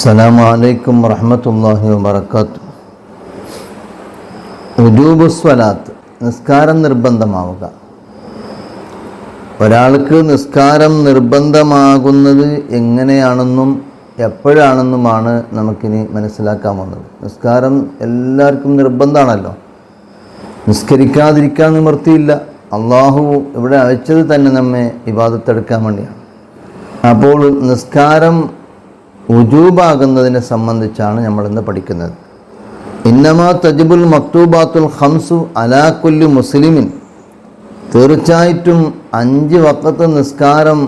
السلام عليكم ورحمة الله وبركاته ഉജൂബു സ്വലാത്ത് നിസ്കാരം നിർബന്ധമാവുക ഒരാൾക്ക് നിസ്കാരം നിർബന്ധമാകുന്നത് എങ്ങനെയാണെന്നും എപ്പോഴാണെന്നുമാണ് നമുക്കിനി മനസ്സിലാക്കാൻ വന്നത് നിസ്കാരം എല്ലാവർക്കും നിർബന്ധമാണല്ലോ നിസ്കരിക്കാതിരിക്കാൻ നിവൃത്തിയില്ല അള്ളാഹു ഇവിടെ അയച്ചത് തന്നെ നമ്മെ വിവാദത്തെടുക്കാൻ വേണ്ടിയാണ് അപ്പോൾ നിസ്കാരം ഉജൂബാകുന്നതിനെ സംബന്ധിച്ചാണ് നമ്മൾ ഇന്ന് പഠിക്കുന്നത്. ഇന്നമാ തജിബുൽ മക്തൂബാത്തുൽ ഹംസു അലാക്കുല്ലു മുസ്ലിമിൻ. തീർച്ചയായിട്ടും അഞ്ച് വക്കത്ത് നിസ്കാരം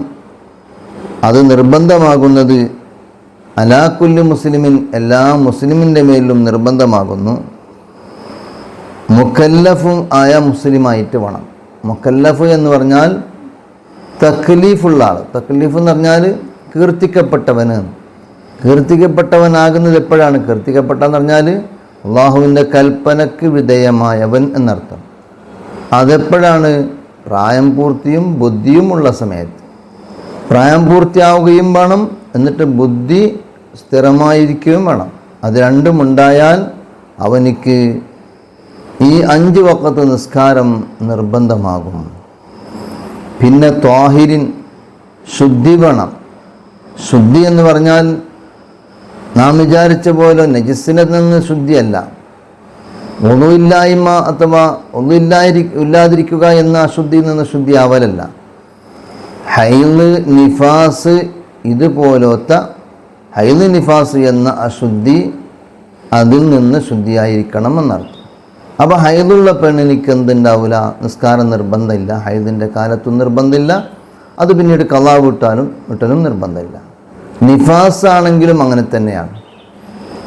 അത് നിർബന്ധമാകുന്നത് അലാക്കുല്ലു മുസ്ലിമിൻ എല്ലാ മുസ്ലിമിന്റെ മേലും നിർബന്ധമാകുന്നു. മുക്കല്ലഫും ആയ മുസ്ലിമായിട്ട് വേണം. മുക്കല്ലഫ് എന്ന് പറഞ്ഞാൽ തക്ലീഫുള്ള ആൾ തക്ലീഫ് എന്ന് പറഞ്ഞാൽ കീർത്തിക്കപ്പെട്ടവന് കീർത്തിക്കപ്പെട്ടവനാകുന്നത് എപ്പോഴാണ്? കീർത്തിക്കപ്പെട്ടെന്ന് പറഞ്ഞാൽ അള്ളാഹുവിന്റെ കൽപ്പനയ്ക്ക് വിധേയമായവൻ എന്നർത്ഥം. അതെപ്പോഴാണ്? പ്രായം പൂർത്തിയും ബുദ്ധിയും ഉള്ള സമയത്ത്. പ്രായം പൂർത്തിയാവുകയും വേണം എന്നിട്ട് ബുദ്ധി സ്ഥിരമായിരിക്കുകയും വേണം. അത് രണ്ടും ഉണ്ടായാൽ അവനിക്ക് ഈ അഞ്ച് വക്കത്ത് നിസ്കാരം നിർബന്ധമാകും. പിന്നെ ത്വാഹിരിൻ ശുദ്ധി വേണം. ശുദ്ധി എന്ന് പറഞ്ഞാൽ നാം വിചാരിച്ച പോലെ നജിസിനെ നിന്ന് ശുദ്ധിയല്ല. ഒന്നുമില്ലായ്മ അഥവാ ഒന്നുമില്ലായി ഇല്ലാതിരിക്കുക എന്ന അശുദ്ധിയിൽ നിന്ന് ശുദ്ധിയാവലല്ല. ഹൈന്ന് നിഫാസ് ഇതുപോലത്തെ ഹൈൽ നിഫാസ് എന്ന അശുദ്ധി അതിൽ നിന്ന് ശുദ്ധിയായിരിക്കണം എന്നർത്ഥം. അപ്പോൾ ഹൈദുള്ള പെണ്ണിനിക്ക് എന്തുണ്ടാവില്ല നിസ്കാരം നിർബന്ധമില്ല. ഹൈദിന്റെ കാലത്തും നിർബന്ധമില്ല. അത് പിന്നീട് കലാവിട്ടാലും വിട്ടാലും വിട്ടലും നിർബന്ധമില്ല. നിഫാസ് ആണെങ്കിലും അങ്ങനെ തന്നെയാണ്.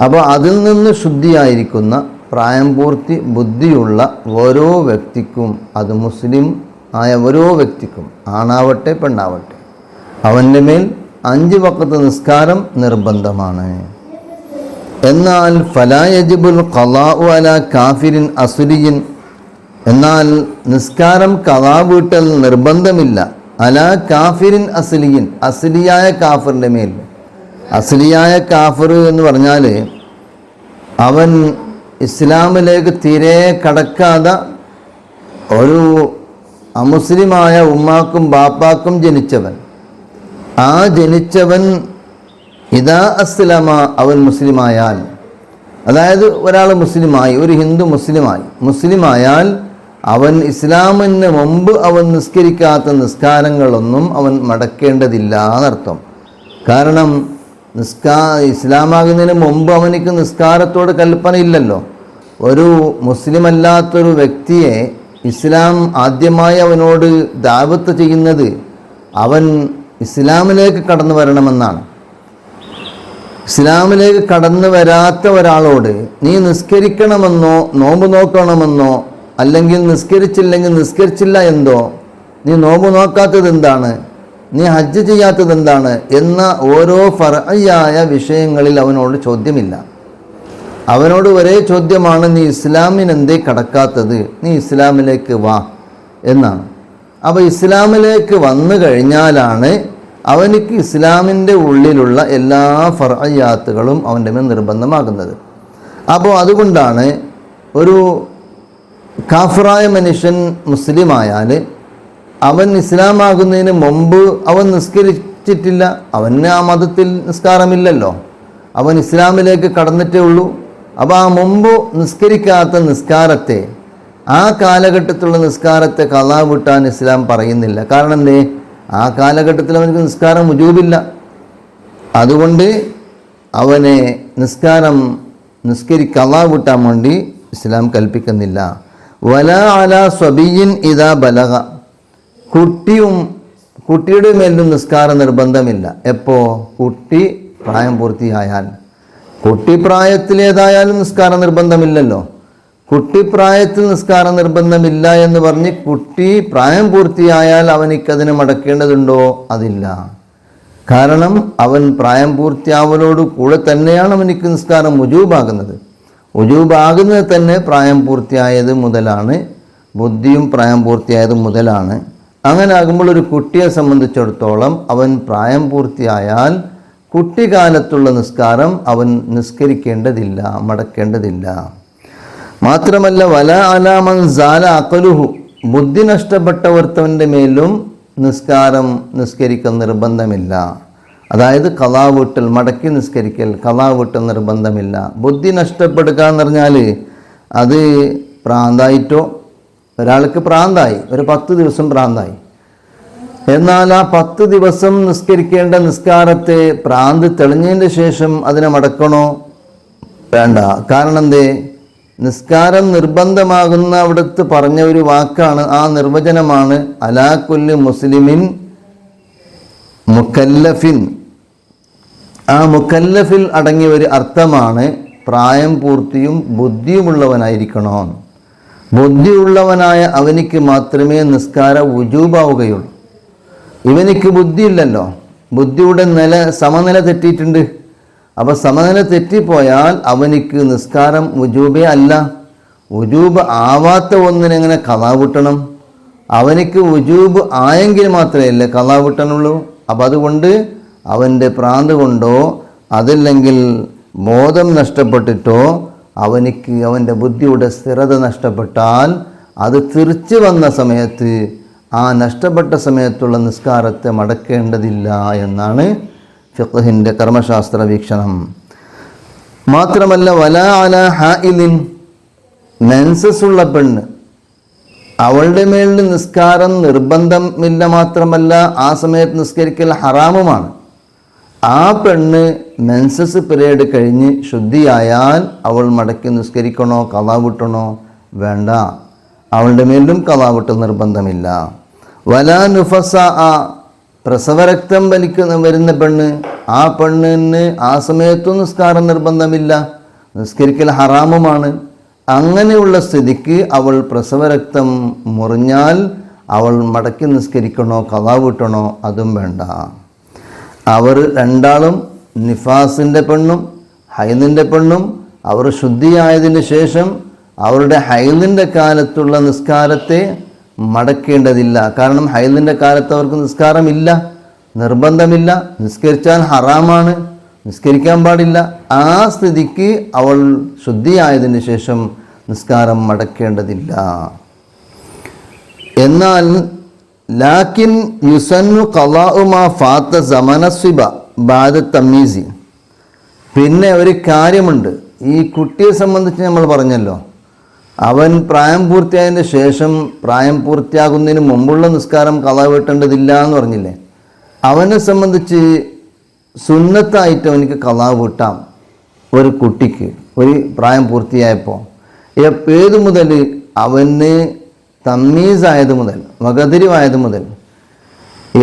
അപ്പോൾ അതിൽ നിന്ന് ശുദ്ധിയായിരിക്കുന്ന പ്രായം പൂർത്തി ബുദ്ധിയുള്ള ഓരോ വ്യക്തിക്കും അത് മുസ്ലിം ആയ ഓരോ വ്യക്തിക്കും ആണാവട്ടെ പെണ്ണാവട്ടെ അവന്റെ മേൽ അഞ്ച് വക്കത്ത് നിസ്കാരം നിർബന്ധമാണ്. എന്നാൽ ഫലായജിബുൽ ഖലാഉ അല കാഫിരിൻ അസുരിയിൻ എന്നാൽ നിസ്കാരം കലാ വീട്ടൽ നിർബന്ധമില്ല. അല കാഫിരിൻ അസുലിയിൻ അസുലിയായ കാഫിറിന്റെ മേൽ. അസുലിയായ കാഫർ എന്ന് പറഞ്ഞാൽ അവൻ ഇസ്ലാമിലേക്ക് തീരെ കടക്കാതെ ഒരു അമുസ്ലിമായ ഉമ്മാക്കും ബാപ്പാക്കും ജനിച്ചവൻ. ആ ജനിച്ചവൻ ഇതാ അസ്ലമ അവൻ മുസ്ലിമായാൽ. അതായത് ഒരാൾ മുസ്ലിമായി ഒരു ഹിന്ദു മുസ്ലിമായി. മുസ്ലിമായാൽ അവൻ ഇസ്ലാമിന് മുമ്പ് അവൻ നിസ്കരിക്കാത്ത നിസ്കാരങ്ങളൊന്നും അവൻ മടക്കേണ്ടതില്ല എന്നർത്ഥം. കാരണം നിസ്കാ ഇസ്ലാമാകുന്നതിന് മുമ്പ് അവനിക്ക് നിസ്കാരത്തോട് കൽപ്പനയില്ലല്ലോ. ഒരു മുസ്ലിം അല്ലാത്തൊരു വ്യക്തിയെ ഇസ്ലാം ആദ്യമായി അവനോട് ദാവത്ത് ചെയ്യുന്നത് അവൻ ഇസ്ലാമിലേക്ക് കടന്നു വരണമെന്നാണ്. ഇസ്ലാമിലേക്ക് കടന്നു വരാത്ത ഒരാളോട് നീ നിസ്കരിക്കണമെന്നോ നോമ്പ് നോക്കണമെന്നോ അല്ലെങ്കിൽ നിസ്കരിച്ചില്ലെങ്കിൽ നിസ്കരിച്ചില്ല എന്തോ? നീ നോമ്പ് നോക്കാത്തത് എന്താണ്? നീ ഹജ്ജ് ചെയ്യാത്തത് എന്താണ്? എന്ന ഓരോ ഫറയായ വിഷയങ്ങളിൽ അവനോട് ചോദ്യമില്ല. അവനോട് ഒരേ ചോദ്യമാണ് നീ ഇസ്ലാമിനെന്തേ കടക്കാത്തത്? നീ ഇസ്ലാമിലേക്ക് വാ എന്നാണ്. അപ്പോൾ ഇസ്ലാമിലേക്ക് വന്നു കഴിഞ്ഞാലാണ് അവനിക്ക് ഇസ്ലാമിന്റെ ഉള്ളിലുള്ള എല്ലാ ഫറയാത്തുകളും അവന്റെ മേൽ നിർബന്ധമാകുന്നത്. അപ്പോൾ അതുകൊണ്ടാണ് ഒരു കാഫറായ മനുഷ്യൻ മുസ്ലിമായാൽ അവൻ ഇസ്ലാമാകുന്നതിന് മുമ്പ് അവൻ നിസ്കരിച്ചിട്ടില്ല. അവന് ആ മതത്തിൽ നിസ്കാരമില്ലല്ലോ. അവൻ ഇസ്ലാമിലേക്ക് കടന്നിട്ടേ ഉള്ളൂ. അപ്പോൾ ആ മുമ്പ് നിസ്കരിക്കാത്ത നിസ്കാരത്തെ ആ കാലഘട്ടത്തിലുള്ള നിസ്കാരത്തെ കലാ വിട്ടാൻ ഇസ്ലാം പറയുന്നില്ല. കാരണം എന്തേ ആ കാലഘട്ടത്തിൽ അവനക്ക് നിസ്കാരം മുജൂബില്ല. അതുകൊണ്ട് അവനെ നിസ്കാരം നിസ്കരി കലാ വിട്ടാൻ വേണ്ടി ഇസ്ലാം കൽപ്പിക്കുന്നില്ല. വല അല സ്വബിയിൻ ഇതാ ബലക കുട്ടിയും കുട്ടിയുടെ മേലും നിസ്കാര നിർബന്ധമില്ല. എപ്പോ? കുട്ടി പ്രായം പൂർത്തിയായാൽ. കുട്ടി പ്രായത്തിലേതായാലും നിസ്കാരം നിർബന്ധമില്ലല്ലോ. കുട്ടിപ്രായത്തിൽ നിസ്കാര നിർബന്ധമില്ല എന്ന് പറഞ്ഞ് കുട്ടി പ്രായം പൂർത്തിയായാൽ അവനിക്കതിന് മടക്കേണ്ടതുണ്ടോ? അതില്ല. കാരണം അവൻ പ്രായം പൂർത്തിയാവലോട് കൂടെ തന്നെയാണ് അവനിക്ക് നിസ്കാരം ഉജൂബാകുന്നത് ഉജൂബാകുന്നത് തന്നെ പ്രായം പൂർത്തിയായത് മുതലാണ്. ബുദ്ധിയും പ്രായം പൂർത്തിയായത് മുതലാണ്. അങ്ങനെ ആകുമ്പോൾ ഒരു കുട്ടിയെ സംബന്ധിച്ചിടത്തോളം അവൻ പ്രായം പൂർത്തിയായാൽ കുട്ടിക്കാലത്തുള്ള നിസ്കാരം അവൻ നിസ്കരിക്കേണ്ടതില്ല മടക്കേണ്ടതില്ല. മാത്രമല്ല വല അലാമൻ സാല അക്കലുഹു ബുദ്ധി നഷ്ടപ്പെട്ടവർത്തവന്റെ മേലും നിസ്കാരം നിസ്കരിക്കൽ നിർബന്ധമില്ല. അതായത് കലാവീട്ടൽ മടക്കി നിസ്കരിക്കൽ കലാവീട്ടൽ നിർബന്ധമില്ല. ബുദ്ധി നഷ്ടപ്പെടുക എന്ന് പറഞ്ഞാൽ അത് പ്രാന്തായിട്ടോ ഒരാൾക്ക് പ്രാന്തായി ഒരു പത്ത് ദിവസം പ്രാന്തായി. എന്നാൽ ആ പത്ത് ദിവസം നിസ്കരിക്കേണ്ട നിസ്കാരത്തെ പ്രാന്ത് തെളിഞ്ഞതിന് ശേഷം അതിനെ മടക്കണോ? വേണ്ട. കാരണം എന്തേ? നിസ്കാരം നിർബന്ധമാകുന്ന അവിടുത്തെ പറഞ്ഞ ഒരു വാക്കാണ് ആ നിർവചനമാണ് അലാക്കുല്ലി മുസ്ലിമിൻ മുക്കല്ലഫിൻ. ആ മുക്കല്ലഫിൽ അടങ്ങിയ ഒരു അർത്ഥമാണ് പ്രായം പൂർത്തിയും ബുദ്ധിയുമുള്ളവനായിരിക്കണോ ബുദ്ധിയുള്ളവനായ അവനിക്ക് മാത്രമേ നിസ്കാര ഉജൂബാവുകയുള്ളൂ ഇവനിക്ക് ബുദ്ധിയില്ലല്ലോ. ബുദ്ധിയുടെ നില സമനില തെറ്റിയിട്ടുണ്ട്. അപ്പോൾ സമനില തെറ്റിപ്പോയാൽ അവനിക്ക് നിസ്കാരം ഉജൂബേ അല്ല. ഉജൂബ് ആവാത്ത ഒന്നിനെങ്ങനെ കഥാവിട്ടണം അവനിക്ക് ഉജൂബ് ആയെങ്കിൽ മാത്രമേ അല്ലേ കഥാവിട്ടണുള്ളൂ അപ്പം അതുകൊണ്ട് അവന്റെ പ്രാന്ത് കൊണ്ടോ അതല്ലെങ്കിൽ ബോധം നഷ്ടപ്പെട്ടിട്ടോ അവനിക്ക് അവന്റെ ബുദ്ധിയുടെ സ്ഥിരത നഷ്ടപ്പെട്ടാൽ അത് തിരിച്ചു വന്ന സമയത്ത് ആ നഷ്ടപ്പെട്ട സമയത്തുള്ള നിസ്കാരത്തെ മടക്കേണ്ടതില്ല എന്നാണ് ഫിഖഹിന്റെ കർമ്മശാസ്ത്ര വീക്ഷണം. മാത്രമല്ല വല അല ഹായിലിൻ ഉള്ള പെണ്ണ്. അവളുടെ മേലിൽ നിസ്കാരം നിർബന്ധമില്ല മാത്രമല്ല ആ സമയത്ത് നിസ്കരിക്കൽ ഹറാമുമാണ്. ആ പെണ്ണ് മെൻസസ് പിരീഡ് കഴിഞ്ഞ് ശുദ്ധിയായാൽ അവൾ മടക്കി നിസ്കരിക്കണോ കഥാവിട്ടണോ വേണ്ട. അവളുടെ മേലും കലാവിട്ട് നിർബന്ധമില്ല. വലാ നുഫസ ആ പ്രസവരക്തം വലിക്കുന്ന വരുന്ന പെണ്ണ് ആ പെണ്ണിന് ആ സമയത്തും നിസ്കാരം നിർബന്ധമില്ല. നിസ്കരിക്കൽ ഹറാമുമാണ്. അങ്ങനെയുള്ള സ്ഥിതിക്ക് അവൾ പ്രസവരക്തം മുറിഞ്ഞാൽ അവൾ മടക്കി നിസ്കരിക്കണോ കഥാവിട്ടണോ അതും വേണ്ട. അവർ രണ്ടാളും നിഫാസിന്റെ പെണ്ണും ഹൈദിന്റെ പെണ്ണും അവർ ശുദ്ധിയായതിന് ശേഷം അവരുടെ ഹൈദിന്റെ കാലത്തുള്ള നിസ്കാരത്തെ മടക്കേണ്ടതില്ല. കാരണം ഹൈദിന്റെ കാലത്ത് അവർക്ക് നിസ്കാരമില്ല നിർബന്ധമില്ല നിസ്കരിച്ചാൽ ഹറാമാണ് നിസ്കരിക്കാൻ പാടില്ല. ആ സ്ഥിതിക്ക് അവൾ ശുദ്ധിയായതിന് ശേഷം നിസ്കാരം മടക്കേണ്ടതില്ല. എന്നാൽ ലാക്കിൻ യുസന്നു കലാഉമാ ഫാത്ത സമനസ്വിബ ബാദ തമ്മീസി. പിന്നെ ഒരു കാര്യമുണ്ട്. ഈ കുട്ടിയെ സംബന്ധിച്ച് നമ്മൾ പറഞ്ഞല്ലോ. അവൻ പ്രായം പൂർത്തിയായതിന് ശേഷം പ്രായം പൂർത്തിയാകുന്നതിന് മുമ്പുള്ള നിസ്കാരം കഥ വീട്ടേണ്ടതില്ല എന്ന് പറഞ്ഞില്ലേ? അവനെ സംബന്ധിച്ച് സുന്നത്തായിട്ട് അവനിക്ക് കഥ വീട്ടാം ഒരു കുട്ടിക്ക്. ഒരു പ്രായം പൂർത്തിയായപ്പോൾ ഏത് മുതൽ അവന് തമ്മീസായത് മുതൽ വകതിരിവായത് മുതൽ.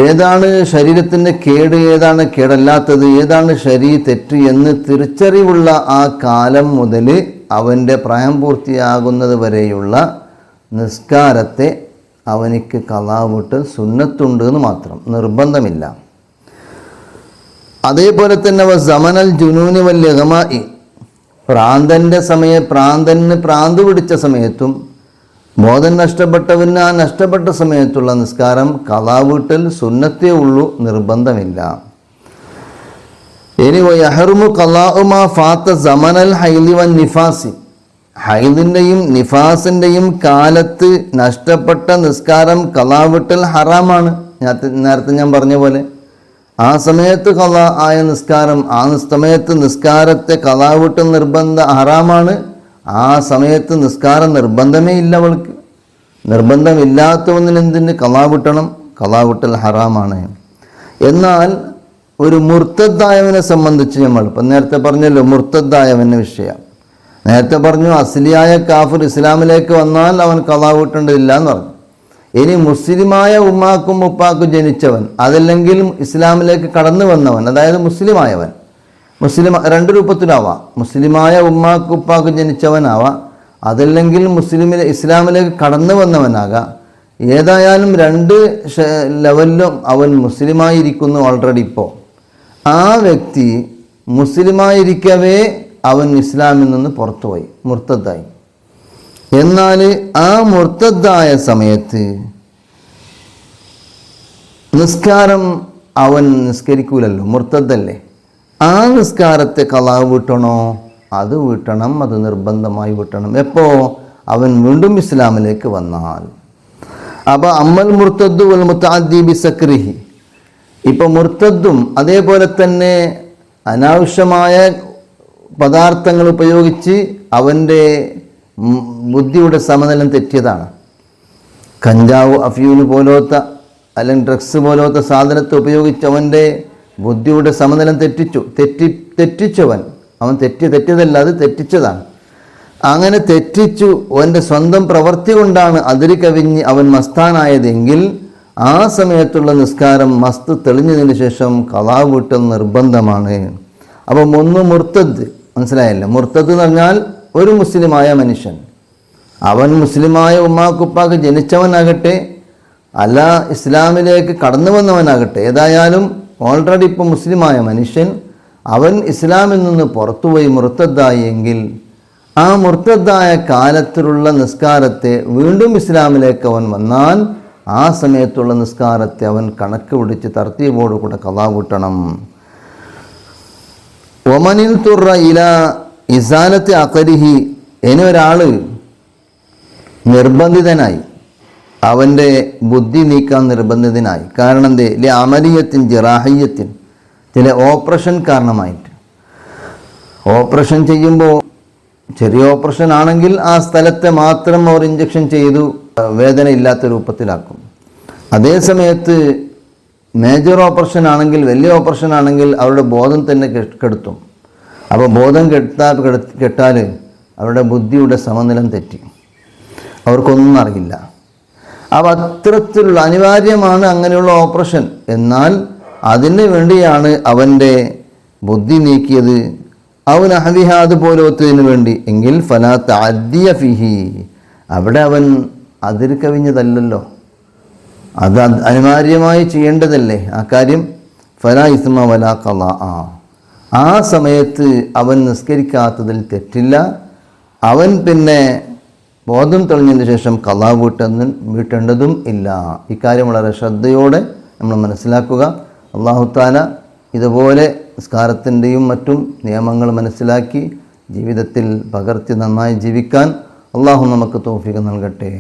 ഏതാണ് ശരീരത്തിന്റെ കേട് ഏതാണ് കേടല്ലാത്തത് ഏതാണ് ശരി തെറ്റ് എന്ന് തിരിച്ചറിവുള്ള ആ കാലം മുതൽ അവന്റെ പ്രായം പൂർത്തിയാകുന്നത് വരെയുള്ള നിസ്കാരത്തെ അവനിക്ക് കലാവിട്ട് സുന്നത്തുണ്ട് എന്ന് മാത്രം നിർബന്ധമില്ല. അതേപോലെ തന്നെ സമനൽ ജുനൂനി വല്യകമായി പ്രാന്തന്റെ സമയ പ്രാന്തന് പ്രാന്ത് പിടിച്ച സമയത്തും ബോധം നഷ്ടപ്പെട്ടവന് ആ നഷ്ടപ്പെട്ട സമയത്തുള്ള നിസ്കാരം കലാവീട്ടൽ സുന്നത്തേ ഉള്ളൂ നിർബന്ധമില്ല. ഇനി യഹറുമു കലാഉമാ ഫാത്ത സമനൽ ഹൈലി വൻ നിഫാസി. ഹൈദിന്റെയും നിഫാസിന്റെയും കാലത്ത് നഷ്ടപ്പെട്ട നിസ്കാരം കലാവിട്ടൽ ഹറാമാണ്. നേരത്തെ ഞാൻ പറഞ്ഞ പോലെ. ആ സമയത്ത് കല ആയ നിസ്കാരം ആ സമയത്ത് നിസ്കാരത്തെ കലാവിട്ടൽ നിർബന്ധ ഹറാമാണ്. ആ സമയത്ത് നിസ്കാരം നിർബന്ധമേ ഇല്ല അവൾക്ക്. നിർബന്ധമില്ലാത്തവന്നിന് എന്തിന് കലാവിട്ടണം കലാവിട്ടൽ ഹറാമാണ്. എന്നാൽ ഒരു മുർത്തദ്ദായവനെ സംബന്ധിച്ച് നമ്മൾ ഇപ്പം നേരത്തെ പറഞ്ഞല്ലോ മുർത്തദ്ദായവന്റെ വിഷയം. നേരത്തെ പറഞ്ഞു അസ്ലിയായ കാഫിർ ഇസ്ലാമിലേക്ക് വന്നാൽ അവൻ കലാവിട്ടേണ്ടതില്ല എന്ന് പറഞ്ഞു. ഇനി മുസ്ലിമായ ഉമ്മാക്കും ഉപ്പാക്കും ജനിച്ചവൻ അതല്ലെങ്കിൽ ഇസ്ലാമിലേക്ക് കടന്നു വന്നവൻ അതായത് മുസ്ലിമായവൻ മുസ്ലിം രണ്ട് രൂപത്തിലാവാം. മുസ്ലിമായ ഉമ്മാക്കും ഉപ്പാക്കും ജനിച്ചവനാവാം. അതല്ലെങ്കിൽ മുസ്ലിമിൽ ഇസ്ലാമിലേക്ക് കടന്നു വന്നവനാകാം. ഏതായാലും രണ്ട് ലെവലിലും അവൻ മുസ്ലിമായിരിക്കുന്നു ഓൾറെഡി ഇപ്പോൾ ആ വ്യക്തി മുസ്ലിമായിരിക്കവേ അവൻ ഇസ്ലാമിൽ നിന്ന് പുറത്തുപോയി മുർത്തദ്ദായി. എന്നാൽ ആ മുർത്തദ്ദായ സമയത്ത് നിസ്കാരം അവൻ നിസ്കരിക്കൂലല്ലോ മുർത്തദ്ദല്ലേ? ആ നിസ്കാരത്തെ കലാവ് വീട്ടണോ? അത് വീട്ടണം അത് നിർബന്ധമായി വീട്ടണം. എപ്പോൾ അവൻ വീണ്ടും ഇസ്ലാമിലേക്ക് വന്നാൽ. അപ്പോൾ അമ്മൽ മുർത്തദ്ദു വൽ മുത്താദ്ദീബി സക്രിഹി. ഇപ്പോൾ മുർത്തദ്ദും അതേപോലെ തന്നെ അനാവശ്യമായ പദാർത്ഥങ്ങൾ ഉപയോഗിച്ച് അവന്റെ ബുദ്ധിയുടെ സമനിലം തെറ്റിയതാണ്. കഞ്ചാവ് അഫ്യൂന് പോലത്തെ അല്ലെങ്കിൽ ഡ്രഗ്സ് പോലത്തെ സാധനത്തെ ഉപയോഗിച്ച് അവന്റെ ബുദ്ധിയുടെ സമനിലം തെറ്റിച്ചു. തെറ്റി തെറ്റിച്ചവൻ. അവൻ തെറ്റി തെറ്റിയതല്ല അത് തെറ്റിച്ചതാണ്. അങ്ങനെ തെറ്റിച്ചു. അവന്റെ സ്വന്തം പ്രവൃത്തി കൊണ്ടാണ് അതിരി കവിഞ്ഞ് അവൻ മസ്താനായതെങ്കിൽ ആ സമയത്തുള്ള നിസ്കാരം മസ്ത് തെളിഞ്ഞതിന് ശേഷം കലാവൂട്ടൽ വീട്ടൽ നിർബന്ധമാണ്. അപ്പം ഒന്ന് മുർത്തദ്. മനസ്സിലായല്ലോ? മുർത്തദ് എന്ന് പറഞ്ഞാൽ ഒരു മുസ്ലിമായ മനുഷ്യൻ. അവൻ മുസ്ലിമായ ഉമ്മാക്കുപ്പാക്ക് ജനിച്ചവനാകട്ടെ അല്ല ഇസ്ലാമിലേക്ക് കടന്നു വന്നവനാകട്ടെ ഏതായാലും ഓൾറെഡി ഇപ്പോൾ മുസ്ലിമായ മനുഷ്യൻ അവൻ ഇസ്ലാമിൽ നിന്ന് പുറത്തുപോയി മുർത്തദ്ദായി എങ്കിൽ ആ മുർത്തദ്ദായ കാലത്തിലുള്ള നിസ്കാരത്തെ വീണ്ടും ഇസ്ലാമിലേക്ക് അവൻ വന്നാൽ ആ സമയത്തുള്ള നിസ്കാരത്തെ അവൻ കണക്ക് പിടിച്ച് തർത്തീബോടുകൂടെ കഥാ കൂട്ടണം. ഒമനിൽ തുറ ഇല ഇസാലത്തെ അക്കരിഹി ഇനി ഒരാൾ നിർബന്ധിതനായി അവന്റെ ബുദ്ധി നീക്കാൻ നിർബന്ധിതനായി. കാരണം എന്തേ? ഇല്ല അമലിയത്തിൻ ജിറാഹിയത്തിൻ ചില ഓപ്പറേഷൻ കാരണമായിട്ട്. ഓപ്പറേഷൻ ചെയ്യുമ്പോൾ ചെറിയ ഓപ്പറേഷൻ ആണെങ്കിൽ ആ സ്ഥലത്തെ മാത്രം അവർ ഇഞ്ചക്ഷൻ ചെയ്തു വേദന ഇല്ലാത്ത രൂപത്തിലാക്കും. അതേ സമയത്ത് മേജർ ഓപ്പറേഷൻ ആണെങ്കിൽ വലിയ ഓപ്പറേഷൻ ആണെങ്കിൽ അവരുടെ ബോധം തന്നെ കെടുത്തും. അപ്പോൾ ബോധം കെട്ടാ കെട- കെട്ടാൽ അവരുടെ ബുദ്ധിയുടെ സമനിലം തെറ്റി. അവർക്കൊന്നും അറിയില്ല. അപ്പോൾ അത്തരത്തിലുള്ള അനിവാര്യമാണ് അങ്ങനെയുള്ള ഓപ്പറേഷൻ. എന്നാൽ അതിന് വേണ്ടിയാണ് അവന്റെ ബുദ്ധി നീക്കിയത്. അവൻ അഹദിഹാദ് പോലത്തതിന് വേണ്ടി. എങ്കിൽ ഫലാത്ത് അദ്യ ഫിഹി. അവിടെ അവൻ അതിര് കവിഞ്ഞതല്ലല്ലോ അത് അനിവാര്യമായി ചെയ്യേണ്ടതല്ലേ? ആ കാര്യം ഫലാ ഇസ്മ വലാ കല ആ സമയത്ത് അവൻ നിസ്കരിക്കാത്തതിൽ തെറ്റില്ല. അവൻ പിന്നെ ബോധം തെളിഞ്ഞതിന് ശേഷം കലാ വീട്ടെന്ന് വീട്ടേണ്ടതും ഇല്ല. ഇക്കാര്യം വളരെ ശ്രദ്ധയോടെ നമ്മൾ മനസ്സിലാക്കുക. അള്ളാഹുത്താല ഇതുപോലെ നിസ്കാരത്തിന്റെയും മറ്റും നിയമങ്ങൾ മനസ്സിലാക്കി ജീവിതത്തിൽ പകർത്തി നന്നായി ജീവിക്കാൻ അള്ളാഹു നമുക്ക് തോഫിക നൽകട്ടെ.